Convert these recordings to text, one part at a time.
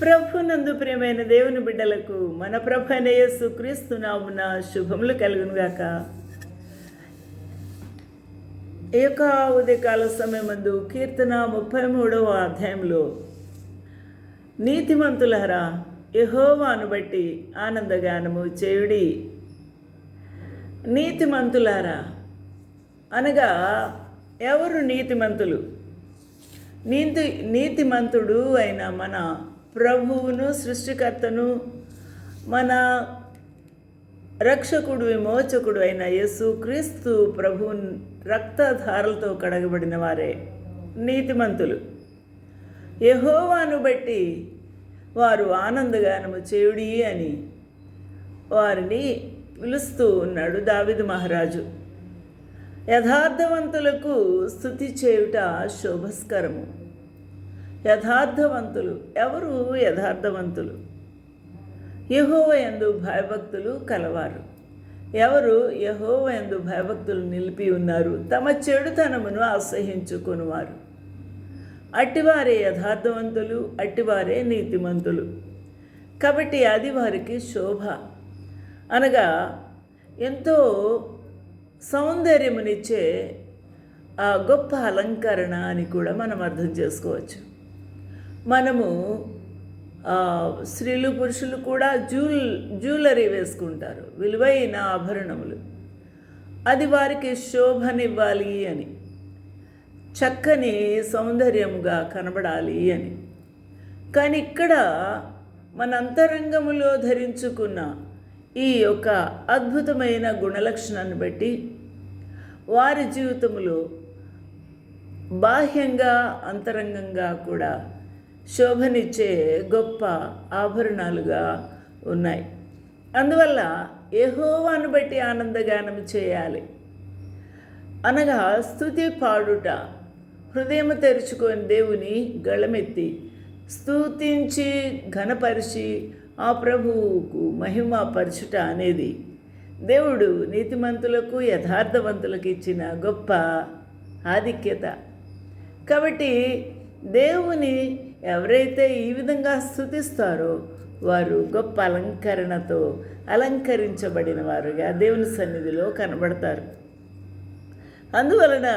ప్రభునందు ప్రియమైన దేవుని బిడ్డలకు మన ప్రభు అయిన యేసు క్రీస్తు శుభములు కలుగునుగాక ఈ యొక్క ఉదయకాల సమయమందు కీర్తన ముప్పై మూడవ అధ్యాయంలో నీతిమంతులహరా యహోవాను బట్టి ఆనందగానము చేయుడి. నీతిమంతులారా అనగా ఎవరు నీతిమంతులు? నీతి నీతిమంతుడు అయిన మన ప్రభువును సృష్టికర్తను మన రక్షకుడు విమోచకుడు అయిన యేసు క్రీస్తు ప్రభు రక్తధారలతో కడగబడిన వారే నీతిమంతులు. యహోవాను బట్టి వారు ఆనందగానము చేయుడి అని వారిని పిలుస్తూ ఉన్నాడు దావిదు మహారాజు. యథార్థవంతులకు స్థుతి చేయుట శోభస్కరము. యథార్థవంతులు. ఎవరు యథార్థవంతులు? యహోవ ఎందు భయభక్తులు కలవారు. ఎవరు యహోవ ఎందు భయభక్తులు నిలిపి ఉన్నారు? తమ చెడుతనమును అసహించుకునివారు అట్టివారే యథార్థవంతులు అట్టివారే నీతిమంతులు. కాబట్టి అది వారికి శోభ. అనగా ఎంతో సౌందర్యమునిచ్చే ఆ గొప్ప అలంకరణ అని కూడా మనం అర్థం చేసుకోవచ్చు. మనము స్త్రీలు పురుషులు కూడా జ్యూల్ జ్యువెలరీ వేసుకుంటారు. విలువైన ఆభరణములు. అది వారికి శోభనివ్వాలి అని. చక్కని సౌందర్యముగా కనబడాలి అని. కానీ ఇక్కడ మన అంతరంగములో ధరించుకున్న ఈ యొక్క అద్భుతమైన గుణలక్షణాన్ని బట్టి వారి జీవితంలో బాహ్యంగా అంతరంగంగా కూడా శోభనిచ్చే గొప్ప ఆభరణాలుగా ఉన్నాయి. అందువల్ల ఏహోవాను బట్టి ఆనందగానం చేయాలి. అనగా స్థుతి పాడుట హృదయం తెరుచుకొని దేవుని గళమెత్తి స్థుతించి ఘనపరిచి ఆ ప్రభువుకు మహిమ పరచుట అనేది దేవుడు నీతిమంతులకు యథార్థవంతులకు ఇచ్చిన గొప్ప ఆధిక్యత. కాబట్టి దేవుని ఎవరైతే ఈ విధంగా స్థుతిస్తారో వారు గొప్ప అలంకరణతో అలంకరించబడిన వారుగా దేవుని సన్నిధిలో కనబడతారు. అందువలన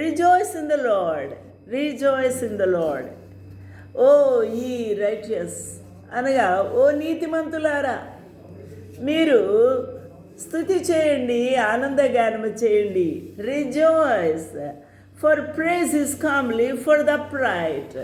rejoice in the Lord rejoice in the Lord. O ye righteous అనగా ఓ నీతిమంతులారా మీరు స్థుతి చేయండి ఆనందగానం చేయండి. Rejoice for praise is comely for the upright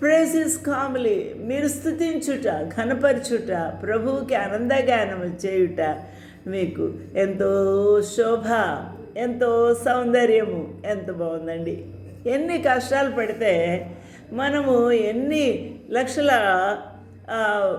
praises is మీరు స్థుతించుట ఘనపరచుట ప్రభువుకి ఆనందగానము చేయుట మీకు ఎంతో శోభ ఎంతో సౌందర్యము. ఎంత బాగుందండి. ఎన్ని కష్టాలు పడితే మనము ఎన్ని లక్షల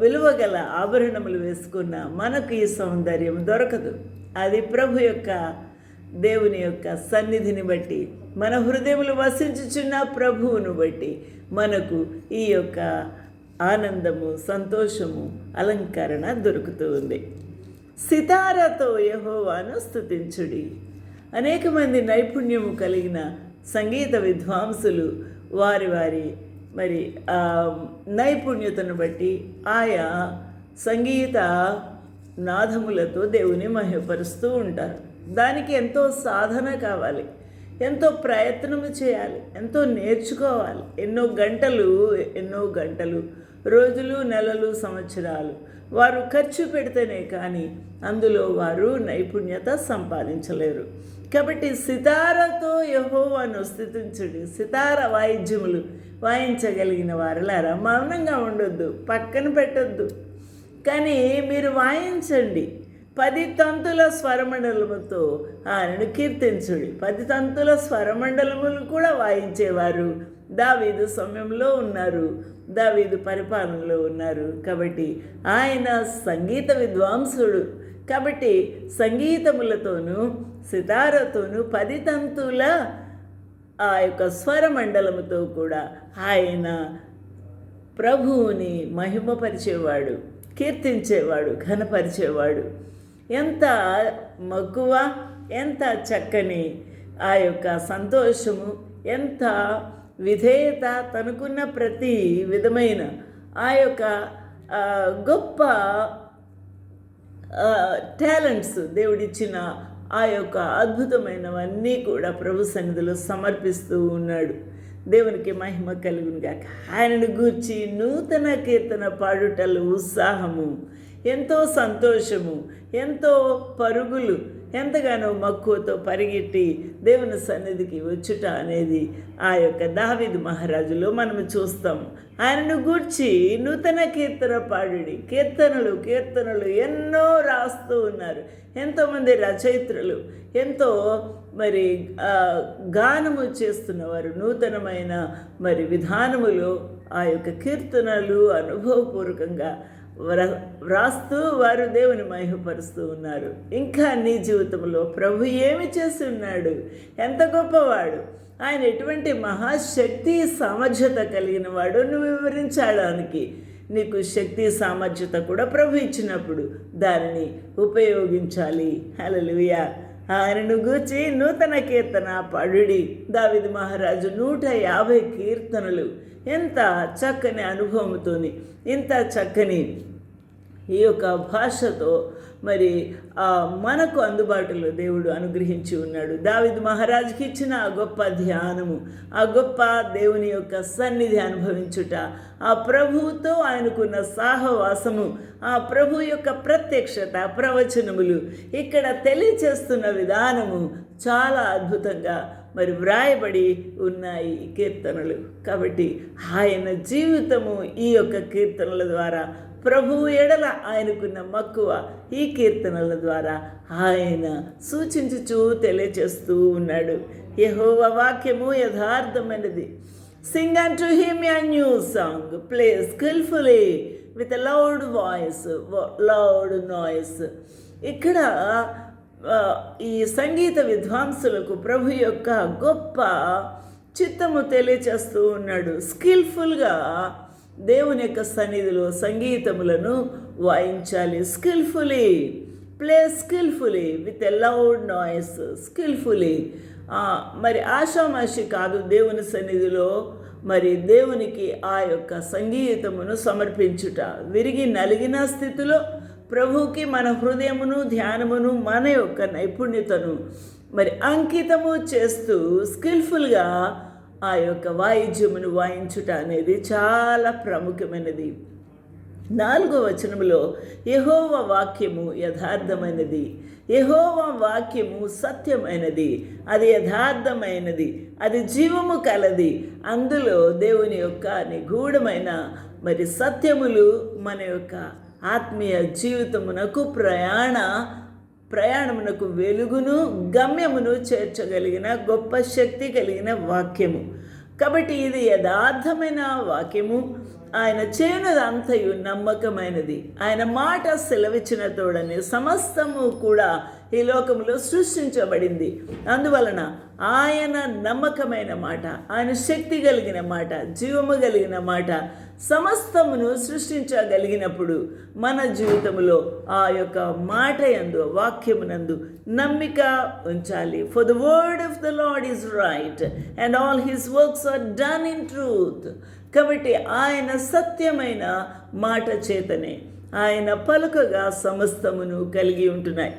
విలువ గల ఆభరణములు వేసుకున్న మనకు ఈ సౌందర్యం దొరకదు. అది ప్రభు యొక్క దేవుని యొక్క సన్నిధిని బట్టి మన హృదయములు వసించుచున్న ప్రభువును బట్టి మనకు ఈ యొక్క ఆనందము సంతోషము అలంకరణ దొరుకుతూ ఉంది. సితారతో యహోవాను స్తుతించుడి. అనేక మంది నైపుణ్యము కలిగిన సంగీత విద్వాంసులు వారి వారి మరి నైపుణ్యతను బట్టి ఆయా సంగీత నాదములతో దేవుని మహిమపరుస్తూ ఉంటారు. దానికి ఎంతో సాధన కావాలి. ఎంతో ప్రయత్నము చేయాలి. ఎంతో నేర్చుకోవాలి. ఎన్నో గంటలు ఎన్నో గంటలు రోజులు నెలలు సంవత్సరాలు వారు ఖర్చు పెడితేనే కానీ అందులో వారు నైపుణ్యత సంపాదించలేరు. కాబట్టి సితారతో యహోవాను స్థితించుడి. సితార వాయిద్యములు వాయించగలిగిన వారులారా. మౌనంగా ఉండొద్దు పక్కన పెట్టొద్దు. కానీ మీరు వాయించండి. పది తంతుల స్వరమండలముతో ఆయనను కీర్తించుడి. పది తంతుల స్వరమండలములు కూడా వాయించేవారు. దావీదు సమయంలో ఉన్నారు. దావీదు పరిపాలనలో ఉన్నారు. కాబట్టి ఆయన సంగీత విద్వాంసుడు. కాబట్టి సంగీతములతోనూ సితారతోనూ పది తంతుల ఆ యొక్క స్వరమండలముతో కూడా ఆయన ప్రభువుని మహిమపరిచేవాడు కీర్తించేవాడు ఘనపరిచేవాడు. ఎంత మక్కువ ఎంత చక్కని ఆ యొక్క సంతోషము ఎంత విధేయత తనకున్న ప్రతి విధమైన ఆ యొక్క గొప్ప టాలెంట్స్ దేవుడిచ్చిన ఆ యొక్క అద్భుతమైనవన్నీ కూడా ప్రభు సన్నిధిలో సమర్పిస్తూ ఉన్నాడు. దేవునికి మహిమ కలుగునుగాక. ఆయనను గూర్చి నూతన కీర్తన పాడుటలు ఉత్సాహము. ఎంతో సంతోషము ఎంతో పరుగులు ఎంతగానో మక్కువతో పరిగెట్టి దేవుని సన్నిధికి వచ్చుట అనేది ఆ యొక్క దావిద్ మహారాజులో మనము చూస్తాం. ఆయనను గూర్చి నూతన కీర్తన పాడుడి. కీర్తనలు కీర్తనలు ఎన్నో రాస్తూ ఉన్నారు. ఎంతోమంది రచయిత్రులు ఎంతో మరి గానము చేస్తున్నవారు నూతనమైన మరి విధానములో ఆ యొక్క కీర్తనలు అనుభవపూర్వకంగా వ్రాస్తూ వారు దేవుని మహిమపరుస్తూ ఉన్నారు. ఇంకా నీ జీవితంలో ప్రభు ఏమి చేసి ఉన్నాడు ఎంత గొప్పవాడు? ఆయన ఎటువంటి మహాశక్తి సామర్థ్యత కలిగిన వాడు నువ్వు వివరించడానికి నీకు శక్తి సామర్థ్యత కూడా ప్రభు ఇచ్చినప్పుడు దానిని ఉపయోగించాలి. హల్లెలూయా. ఆయనను గూర్చి నూతన కీర్తన పడుడి. దావిది మహారాజు నూట యాభై కీర్తనలు. ఎంత చక్కని అనుభవంతోని ఇంత చక్కని ఈ యొక్క భాషతో మరి ఆ, మనకు అందుబాటులో దేవుడు అనుగ్రహించి ఉన్నాడు. దావిద్ మహారాజుకి ఇచ్చిన ఆ గొప్ప ధ్యానము ఆ గొప్ప దేవుని యొక్క సన్నిధి అనుభవించుట ఆ ప్రభువుతో ఆయనకున్న సాహవాసము ఆ ప్రభు యొక్క ప్రత్యక్షత ప్రవచనములు ఇక్కడ తెలియచేస్తున్న విధానము చాలా అద్భుతంగా మరి వ్రాయబడి ఉన్నాయి కీర్తనలు. కాబట్టి ఆయన జీవితము ఈ యొక్క కీర్తనల ద్వారా ప్రభువు ఎడల ఆయనకున్న మక్కువ ఈ కీర్తనల ద్వారా ఆయన సూచించుచూ తెలియచేస్తూ ఉన్నాడు. యెహోవ వాక్యము యథార్థమైనది. Sing unto him a new song play skillfully with loud voice loud noise ఇక్కడ ఈ సంగీత విద్వాంసులకు ప్రభు యొక్క గొప్ప చిత్తము తెలియచేస్తూ ఉన్నాడు. స్కిల్ఫుల్గా దేవుని యొక్క సన్నిధిలో సంగీతములను వాయించాలి. Skillfully play skillfully with a loud noise skillfully మరి ఆషామాషి కాదు దేవుని సన్నిధిలో మరి దేవునికి ఆ యొక్క సంగీతమును సమర్పించుట. విరిగి నలిగిన స్థితిలో ప్రభువుకి మన హృదయమును ధ్యానమును మన యొక్క నైపుణ్యతను మరి అంకితము చేస్తూ స్కిల్ఫుల్గా ఆ యొక్క వాయిద్యమును వాయించుట అనేది చాలా ప్రాముఖ్యమైనది. నాలుగో వచనములో యహోవ వాక్యము యథార్థమైనది. యహోవ వాక్యము సత్యమైనది. అది యథార్థమైనది. అది జీవము కలది. అందులో దేవుని యొక్క నిగూఢమైన మరి సత్యములు మన యొక్క ఆత్మీయ జీవితమునకు ప్రయాణ ప్రయాణమునకు వెలుగును గమ్యమును చేర్చగలిగిన గొప్ప శక్తి కలిగిన వాక్యము. కాబట్టి ఇది యథార్థమైన వాక్యము. ఆయన చేయనదంతయు నమ్మకమైనది. ఆయన మాట సెలవిచ్చిన తోడని సమస్తము కూడా ఈ లోకంలో సృష్టించబడింది. అందువలన ఆయన నమ్మకమైన మాట ఆయన శక్తి కలిగిన మాట జీవము కలిగిన మాట సమస్తమును సృష్టించగలిగినప్పుడు మన జీవితంలో ఆ యొక్క మాట యందు వాక్యమునందు నమ్మిక ఉంచాలి. For the word of the Lord is right and all his works are done in truth కాబట్టి ఆయన సత్యమైన మాట చేతనే ఆయన పలుకగా సమస్తమును కలిగి ఉంటున్నాయి.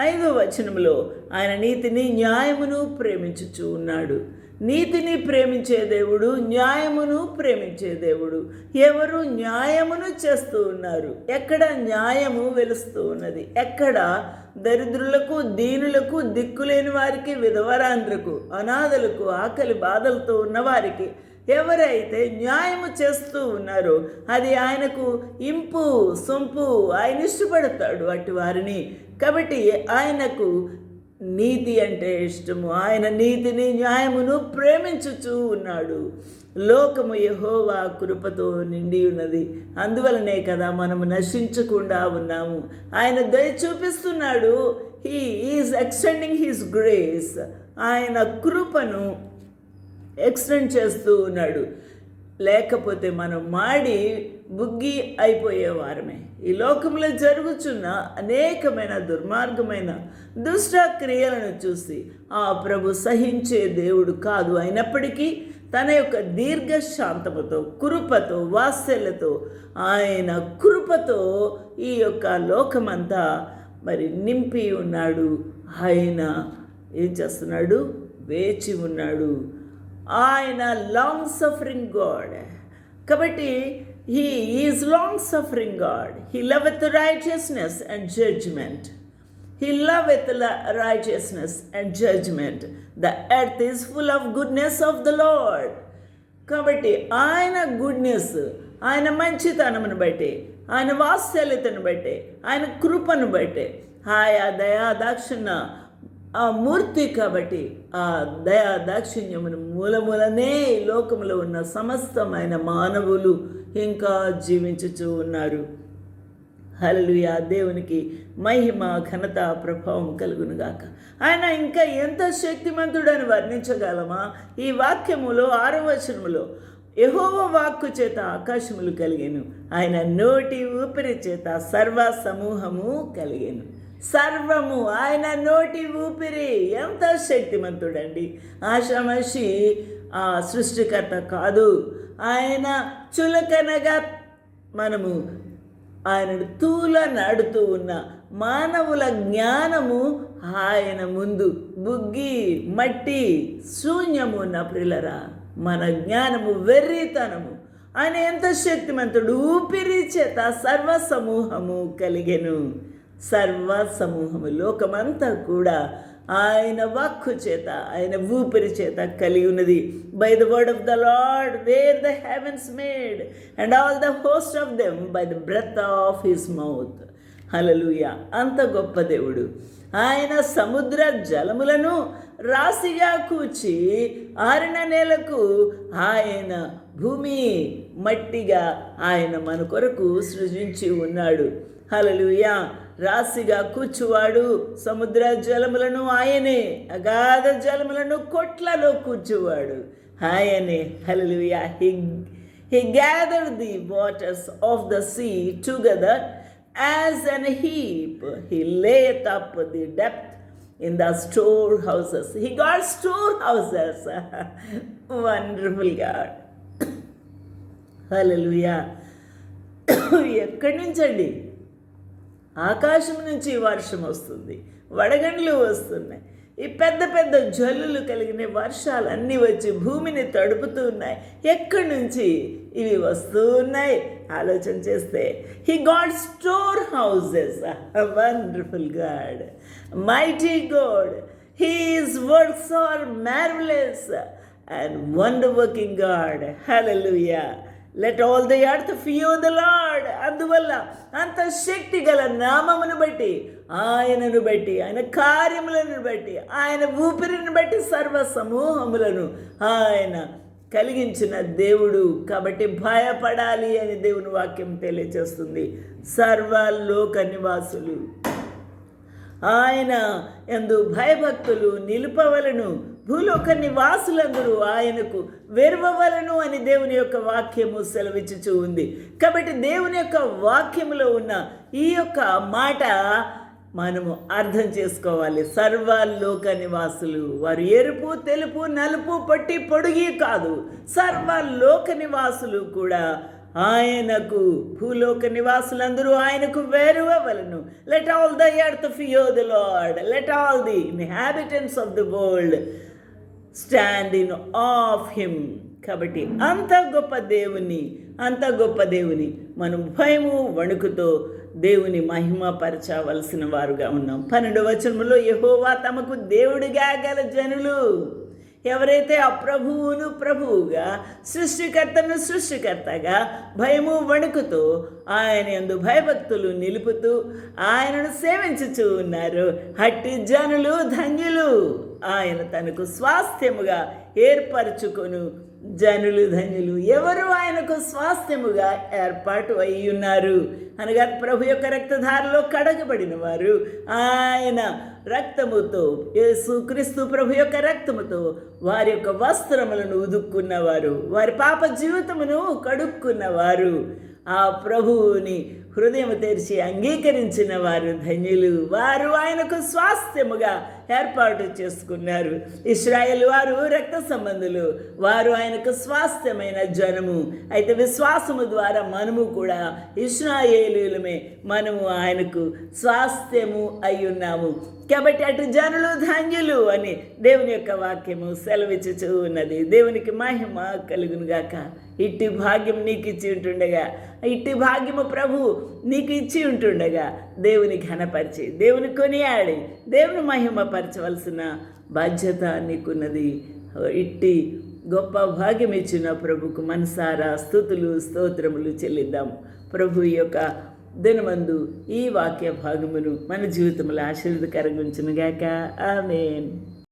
ఐదో వచనంలో ఆయన నీతిని న్యాయమును ప్రేమించుచు ఉన్నాడు. నీతిని ప్రేమించే దేవుడు న్యాయమును ప్రేమించే దేవుడు. ఎవరు న్యాయమును చేస్తూ ఉన్నారు? ఎక్కడ న్యాయము వెలుస్తూ ఉన్నది? ఎక్కడ? దరిద్రులకు దీనులకు దిక్కులేని వారికి విధవరాంధ్రకు అనాథలకు ఆకలి బాధలతో ఉన్నవారికి ఎవరైతే న్యాయము చేస్తూ ఉన్నారో అది ఆయనకు ఇంపు సొంపు ఆయన ఇష్టపడతాడు అటు వారిని. కాబట్టి ఆయనకు నీతి అంటే ఇష్టము. ఆయన నీతిని న్యాయమును ప్రేమించుచూ ఉన్నాడు. లోకము యహోవా కృపతో నిండి ఉన్నది. అందువలనే కదా మనము నశించకుండా ఉన్నాము. ఆయన దయ చూపిస్తున్నాడు. He is extending his grace ఆయన కృపను ఎక్స్టెండ్ చేస్తూ ఉన్నాడు. లేకపోతే మనం మాడి బుగ్గి అయిపోయేవారమే. ఈ లోకంలో జరుగుచున్న అనేకమైన దుర్మార్గమైన దుష్ట క్రియలను చూసి ఆ ప్రభు సహించే దేవుడు కాదు అయినప్పటికీ తన యొక్క దీర్ఘశాంతముతో కృపతో వాత్సల్యతో ఆయన కృపతో ఈ యొక్క లోకమంతా మరి నింపి ఉన్నాడు. ఆయన ఏం చేస్తున్నాడు? వేచి ఉన్నాడు. ఆయన లాంగ్ సఫరింగ్ గాడ్ కాబట్టి he is long suffering God he love with righteousness and judgment the earth with righteousness and judgement the ఎర్త్ is full of goodness of the Lord కాబట్టి ఆయన గుడ్నెస్ ఆయన మంచితనమును బట్టి ఆయన వాత్సల్యతను బట్టి ఆయన కృపను బట్టి ఆయా దయా దాక్షిణ ఆ మూర్తి కాబట్టి ఆ దయా దాక్షిణ్యమును మూలమూలనే ఈ లోకములో ఉన్న సమస్తమైన మానవులు ఇంకా జీవించుచూ ఉన్నారు. హల్లెలూయా. దేవునికి మహిమ ఘనత ప్రభావం కలుగునుగాక. ఆయన ఇంకా ఎంత శక్తిమంతుడని వర్ణించగలమా? ఈ వాక్యములో ఆరవ వచనములో యహోవ వాక్కు చేత ఆకాశములు కలిగాను. ఆయన నోటి ఊపిరి చేత సర్వ సమూహము కలిగాను. సర్వము ఆయన నోటి ఊపిరి. ఎంత శక్తిమంతుడండి. ఆషామషి ఆ సృష్టికర్త కాదు. ఆయన చులకనగా మనము ఆయన తూల నడుతూ ఉన్న మానవుల జ్ఞానము ఆయన ముందు బుగ్గి మట్టి శూన్యము ఉన్న ప్రిలరా మన జ్ఞానము వెర్రితనము. ఆయన ఎంత శక్తిమంతుడు. ఊపిరి చేత సర్వ సమూహము కలిగెను. సర్వ సమూహము లోకమంతా కూడా ఆయన వాక్కు చేత ఆయన ఊపిరి చేత కలిగి ఉన్నది. By the word of the Lord were the heavens made and all the host of them by the breath of his mouth hallelujah అంత గొప్ప దేవుడు. ఆయన సముద్ర జలములను రాశిగా కూర్చి ఆరిన నేలకు ఆయన భూమి మట్టిగా ఆయన మన కొరకు సృజించి ఉన్నాడు. హలలుయా రాశిగా కూర్చువాడు సముద్ర జలములను ఆయనే అగాధ జలములను కొట్లలో కూర్చువాడు ఆయనే. Hallelujah he he gather the waters of the sea together as an heap he layeth up the depth in the storehouses he God storehouses wonderful God hallelujah ఎక్కడి నుంచండి ఆకాశం నుంచి వర్షం వస్తుంది వడగండ్లు వస్తున్నాయి. ఈ పెద్ద పెద్ద జల్లులు కలిగిన వర్షాలు అన్నీ వచ్చి భూమిని తడుపుతూ ఉన్నాయి. ఎక్కడి నుంచి? ఇవి వస్తూ ఉన్నాయి. ఆలోచన చేస్తే he God storehouses wonderful God mighty God his works are marvellous and wonder working God hallelujah let all the earth fear the Lord అందువల్ల అంత శక్తి గల నామమును బట్టి ఆయనను బట్టి ఆయన కార్యములను బట్టి ఆయన ఊపిరిని బట్టి సర్వ సమూహములను ఆయన కలిగించిన దేవుడు. కాబట్టి భయపడాలి అని దేవుని వాక్యం తెలియజేస్తుంది సర్వలోక నివాసులు. ఆయన ఎందు భయభక్తులు నిలుపవలను. భూలోక నివాసులందరూ ఆయనకు వెరవవలను అని దేవుని యొక్క వాక్యము సెలవిచ్చుచూ ఉంది. కాబట్టి దేవుని యొక్క వాక్యములో ఉన్న ఈ యొక్క మాట మనము అర్థం చేసుకోవాలి. సర్వలోక నివాసులు వారు ఎరుపు తెలుపు నలుపు పట్టి పొడిగి కాదు. సర్వలోక నివాసులు కూడా ఆయనకు భూలోక నివాసులందరూ ఆయనకు వేరువలను let all the earth fear the Lord let all the inhabitants of the world stand in of him కాబట్టి అంత గొప్ప దేవుని అంత గొప్ప దేవుని మనం భయము వణుకుతో దేవుని మహిమపరచవలసిన వారుగా ఉన్నాం. పన్నెండు వచనములో యహోవా తమకు దేవుడిగా గల జనులు. ఎవరైతే ఆ ప్రభువును ప్రభువుగా సృష్టికర్తను సృష్టికర్తగా భయము వణుకుతూ ఆయన ఎందు భయభక్తులు నిలుపుతూ ఆయనను సేవించుచూ ఉన్నారు. హట్టి జనులు ధన్యులు ఆయన తనకు స్వాస్థ్యముగా ఏర్పరచుకొను. జనులు ధన్యులు ఎవరు ఆయనకు స్వాస్థ్యముగా ఏర్పాటు అయి ఉన్నారు అనగా ప్రభు యొక్క రక్తధారలో కడగబడిన వారు ఆయన రక్తముతో యేసు క్రీస్తు ప్రభు యొక్క రక్తముతో వారి యొక్క వస్త్రములను ఉదుక్కున్నవారు వారి పాప జీవితమును కడుక్కున్నవారు. ఆ ప్రభువుని హృదయం తెరిచి అంగీకరించిన వారు ధన్యులు. వారు ఆయనకు స్వాస్థ్యముగా ఏర్పాటు చేసుకున్నారు. ఇస్రాయేల్ వారు రక్త సంబంధులు. వారు ఆయనకు స్వాస్థ్యమైన జనము అయితే విశ్వాసము ద్వారా మనము కూడా ఇస్రాయేలులమే మనము ఆయనకు స్వాస్థ్యము అయి ఉన్నాము కాబట్టి అటు జనులు ధాన్యులు అని దేవుని యొక్క వాక్యము సెలవిచ్చుచూ ఉన్నది. దేవునికి మహిమ కలుగునుగాక. ఇట్టి భాగ్యం నీకు ఇచ్చి ఉంటుండగా. ఇట్టి భాగ్యము ప్రభు నీకు ఇచ్చి ఉంటుండగా దేవుని ఘనపరిచి దేవుని కొనియాడి దేవుని మహిమపరచవలసిన బాధ్యత నీకున్నది. ఇట్టి గొప్ప భాగ్యం ఇచ్చిన ప్రభుకు మనసారా స్థుతులు స్తోత్రములు చెల్లిద్దాం. ప్రభు యొక్క దినమందు ఈ వాక్య భాగమును మన జీవితంలో ఆశీర్వదకరంగా ఉంచునుగాక. ఆమెన్.